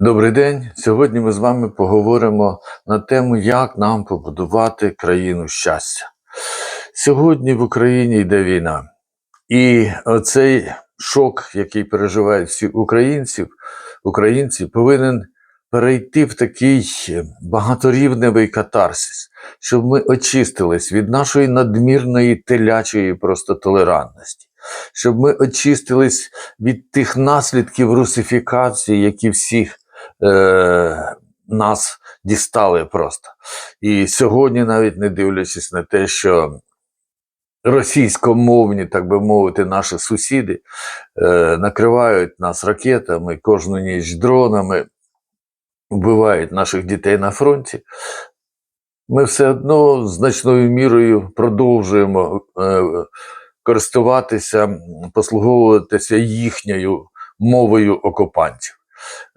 Добрий день. Сьогодні ми з вами поговоримо на тему, як нам побудувати країну щастя. Сьогодні в Україні йде війна, і оцей шок, який переживають всі українців, українці, повинен перейти в такий багаторівневий катарсис, щоб ми очистились від нашої надмірної телячої просто толерантності, щоб ми очистились від тих наслідків русифікації, які всіх е, нас дістали просто. І сьогодні, навіть не дивлячись на те, що російськомовні, так би мовити, наші сусіди е, накривають нас ракетами, кожну ніч дронами, вбивають наших дітей на фронті. Ми все одно значною мірою продовжуємо е, користуватися, послуговуватися їхньою мовою окупантів.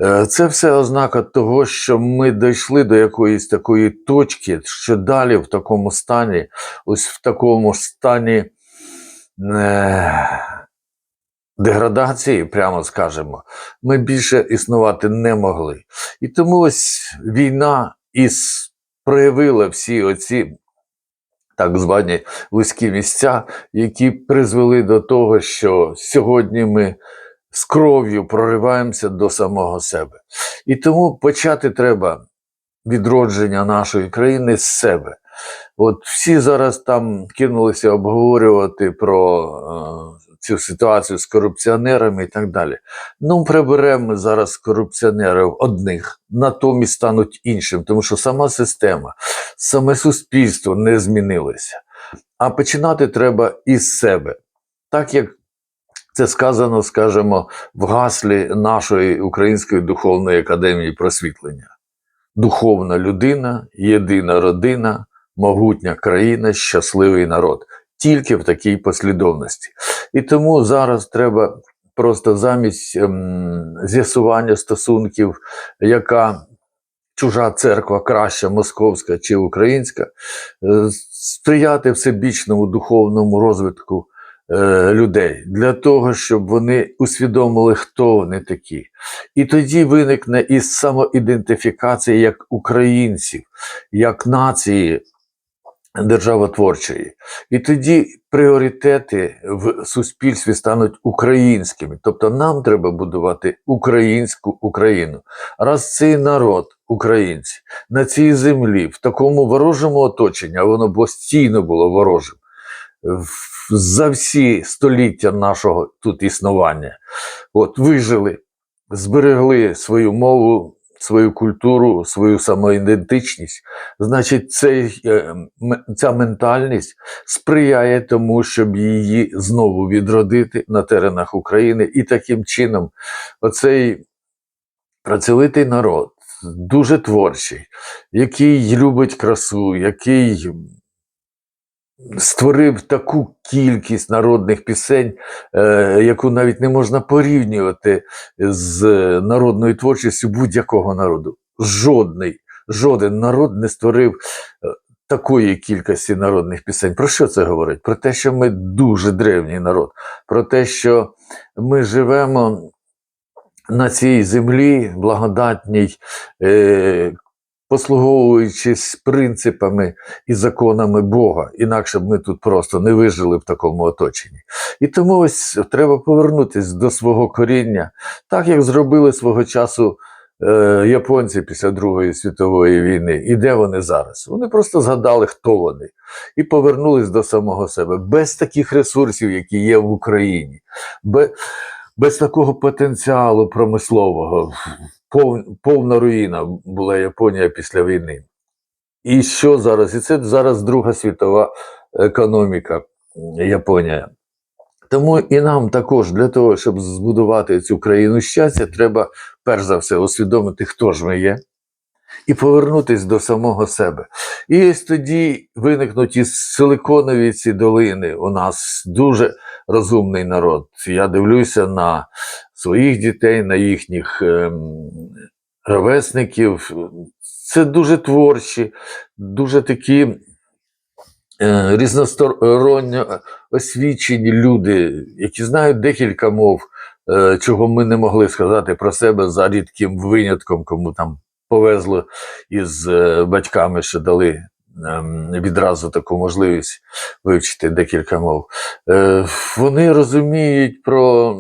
Е, Це все ознака того, що ми дійшли до якоїсь такої точки, що далі в такому стані, ось в такому стані е, деградації, прямо скажемо, ми більше існувати не могли. І тому ось війна із проявила всі оці так звані вузькі місця, які призвели до того, що сьогодні ми з кров'ю прориваємося до самого себе. І тому почати треба відродження нашої країни з себе. От всі зараз там кинулися обговорювати про е, цю ситуацію з корупціонерами і так далі. Ну, приберемо зараз корупціонерів одних, натомість стануть іншим, тому що сама система, саме суспільство не змінилося. А починати треба із себе. Так як це сказано, скажімо, в гаслі нашої Української духовної академії просвітлення. Духовна людина, єдина родина, могутня країна, щасливий народ. Тільки в такій послідовності. І тому зараз треба просто замість ем, з'ясування стосунків, яка чужа церква краща, московська чи українська, е, сприяти всебічному духовному розвитку е, людей для того, щоб вони усвідомили, хто вони такі. І тоді виникне із самоідентифікація як українців, як нації державотворчої. І тоді пріоритети в суспільстві стануть українськими. Тобто нам треба будувати українську Україну. Раз цей народ, українці, на цій землі, в такому ворожому оточенні, а воно постійно було ворожим. За всі століття нашого тут існування, от вижили, зберегли свою мову, свою культуру, свою самоідентичність, значить, цей, е, ця ментальність сприяє тому, щоб її знову відродити на теренах України. І таким чином, оцей працьовитий народ, дуже творчий, який любить красу, який створив таку кількість народних пісень, е, яку навіть не можна порівнювати з народною творчістю будь-якого народу. Жодний, жоден народ не створив е, такої кількості народних пісень. Про що це говорить? Про те, що ми дуже древній народ, про те, що ми живемо на цій землі благодатній, е, послуговуючись принципами і законами Бога, інакше б ми тут просто не вижили в такому оточенні. І тому ось треба повернутися до свого коріння, так як зробили свого часу е, японці після Другої світової війни. І де вони зараз? Вони просто згадали, хто вони, і повернулись до самого себе без таких ресурсів, які є в Україні. Без, без такого потенціалу промислового, повна руїна була Японія після війни. І що зараз? І це зараз Друга світова економіка Японія. Тому і нам також для того, щоб збудувати цю країну щастя, треба перш за все усвідомити, хто ж ми є, і повернутися до самого себе. І ось тоді виникнуть із силиконові ці долини. У нас дуже розумний народ. Я дивлюся на своїх дітей, на їхніх ем, ровесників. Це дуже творчі, дуже такі е, різносторонньо освічені люди, які знають декілька мов е, чого ми не могли сказати про себе за рідким винятком, кому там повезло із е, батьками, що дали відразу таку можливість вивчити декілька мов. Е, Вони розуміють про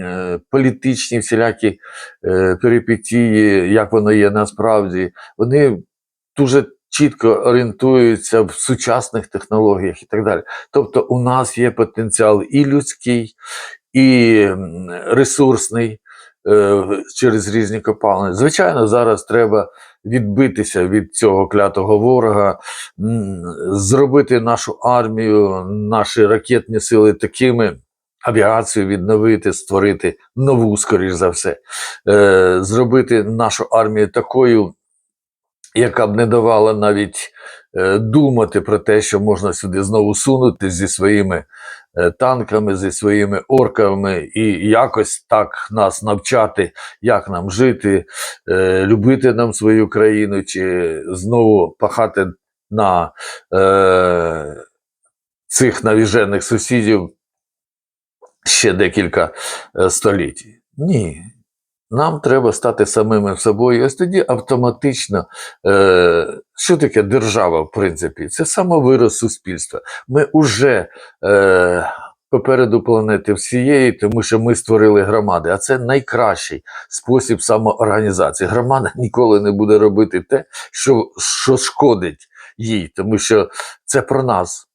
е, політичні всілякі е, перипетії, як воно є насправді. Вони дуже чітко орієнтуються в сучасних технологіях і так далі. Тобто, у нас є потенціал і людський, і ресурсний через різні копалини. Звичайно, зараз треба відбитися від цього клятого ворога, зробити нашу армію, наші ракетні сили такими. Авіацію відновити, створити нову, скоріш за все, е, зробити нашу армію такою, яка б не давала навіть е, думати про те, що можна сюди знову сунути зі своїми е, танками, зі своїми орками, і якось так нас навчати, як нам жити, е, любити нам свою країну, чи знову пахати на е, цих навіжених сусідів ще декілька е, століть. Ні. Нам треба стати самими собою. Ось тоді автоматично, е, що таке держава, в принципі? Це самовираз суспільства. Ми вже е, попереду планети всієї, тому що ми створили громади. А це найкращий спосіб самоорганізації. Громада ніколи не буде робити те, що, що шкодить їй, тому що це про нас.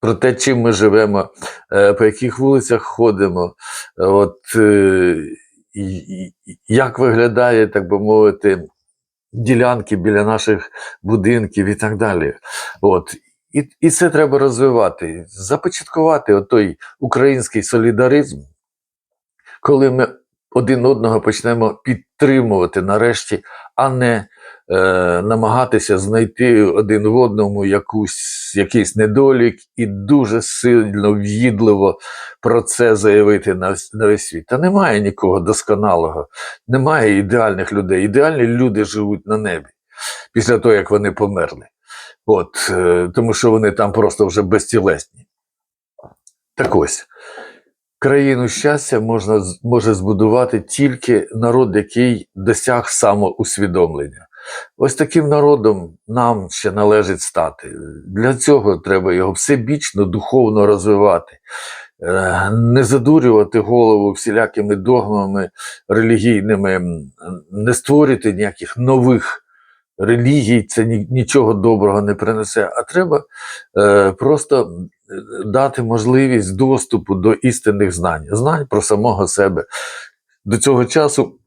Про те, чим ми живемо, е, по яких вулицях ходимо, от, е, як виглядає, так би мовити, ділянки біля наших будинків і так далі. От. І, і це треба розвивати, започаткувати той український солідаризм, коли ми один одного почнемо підтримувати нарешті, а не намагатися знайти один в одному якусь, якийсь недолік і дуже сильно в'їдливо про це заявити на, на весь світ. Та немає нікого досконалого, немає ідеальних людей. Ідеальні люди живуть на небі після того, як вони померли. От, е, тому що вони там просто вже безтілесні. Так ось. Країну щастя можна, може збудувати тільки народ, який досяг самоусвідомлення. Ось таким народом нам ще належить стати. Для цього треба його всебічно духовно розвивати, Е, не задурювати голову всілякими догмами релігійними, не створювати ніяких нових релігій, це нічого доброго не принесе, а треба е, просто дати можливість доступу до істинних знань, знань про самого себе. До цього часу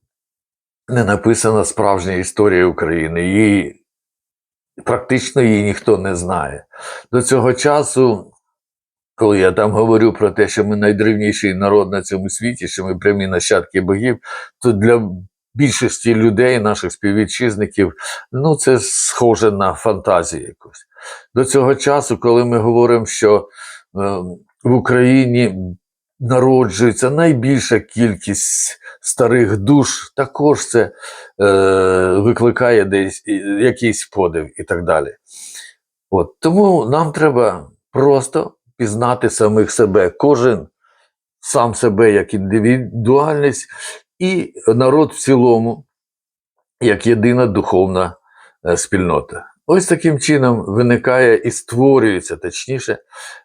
не написана справжня історія України. Її практично її ніхто не знає. До цього часу, коли я там говорю про те, що ми найдревніший народ на цьому світі, що ми прямі нащадки богів, то для більшості людей, наших співвітчизників, ну це схоже на фантазію якусь. До цього часу, коли ми говоримо, що е, в Україні народжується найбільша кількість старих душ, також це е, викликає десь якийсь подив і так далі. От. Тому нам треба просто пізнати самих себе, кожен сам себе як індивідуальність, і народ в цілому, як єдина духовна е, спільнота. Ось таким чином виникає і створюється, точніше,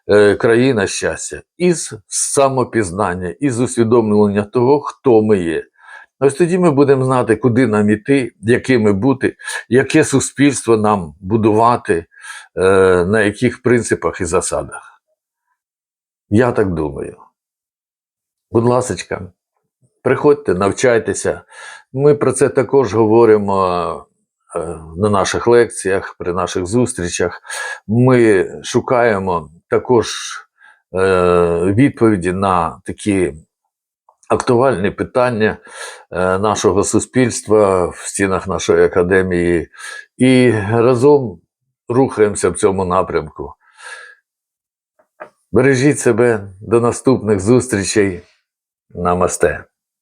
е, країна щастя із самопізнання, із усвідомлення того, хто ми є. Ось тоді ми будемо знати, куди нам іти, якими бути, яке суспільство нам будувати, е, на яких принципах і засадах. Я так думаю. Будь ласочка, приходьте, навчайтеся. Ми про це також говоримо на наших лекціях, при наших зустрічах. Ми шукаємо також е, відповіді на такі актуальні питання е, нашого суспільства в стінах нашої академії і разом рухаємося в цьому напрямку. Бережіть себе до наступних зустрічей. Намасте.